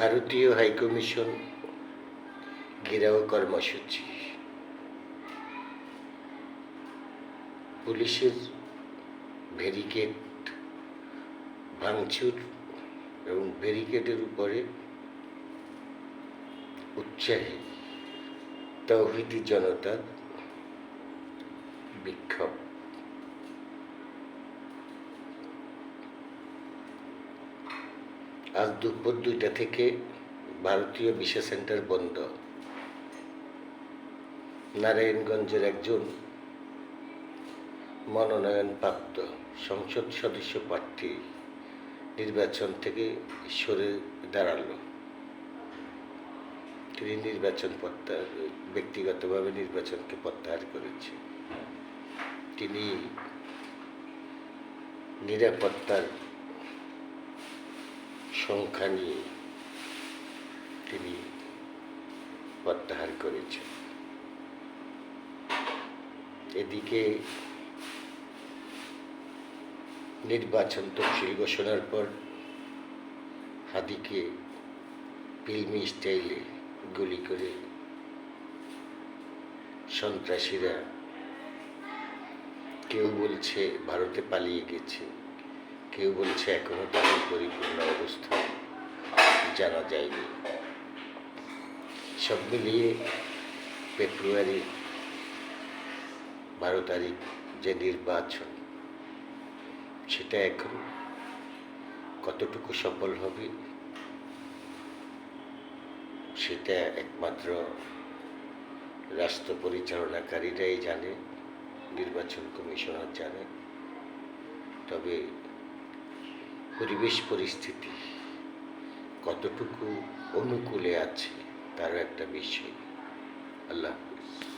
ভারতীয় হাইকমিশন ঘেরাও কর্মসূচি। পুলিশের ব্যারিকেড ভাঙচুর এবং ব্যারিকেডের উপরে উৎসাহী তৌহিদি জনতার বিক্ষোভ। আজ দুপুর দুইটা থেকে ভারতীয় ভিসা সেন্টার বন্ধ। নারায়ণগঞ্জের একজন মনোনয়নপ্রাপ্ত সংসদ সদস্য প্রার্থী নির্বাচন থেকে সরে দাঁড়াল। তিনি নির্বাচন প্রত্যাহার, ব্যক্তিগতভাবে নির্বাচনকে প্রত্যাহার করেছে। তিনি নিরাপত্তার সংখ্যা নিয়ে তিনি প্রত্যাহার করেছেন। এদিকে নির্বাচন তফসিল ঘোষণার পর হাদিকে ফিল্মি স্টাইলে গুলি করে সন্ত্রাসীরা কেউ বলছে ভারতে পালিয়ে গেছে। কেউ বলছে এখনও তাদের পরিপূর্ণ অবস্থা জানা যায়নি। সব মিলিয়ে ফেব্রুয়ারি বারো তারিখ যে নির্বাচন, সেটা এখন কতটুকু সফল হবে, সেটা একমাত্র রাষ্ট্র পরিচালনাকারীরাই জানে, নির্বাচন কমিশনার জানে। তবে পরিবেশ পরিস্থিতি কতটুকু অনুকূলে আছে তারও একটা বিষয় আল্লাহ হাফেজ।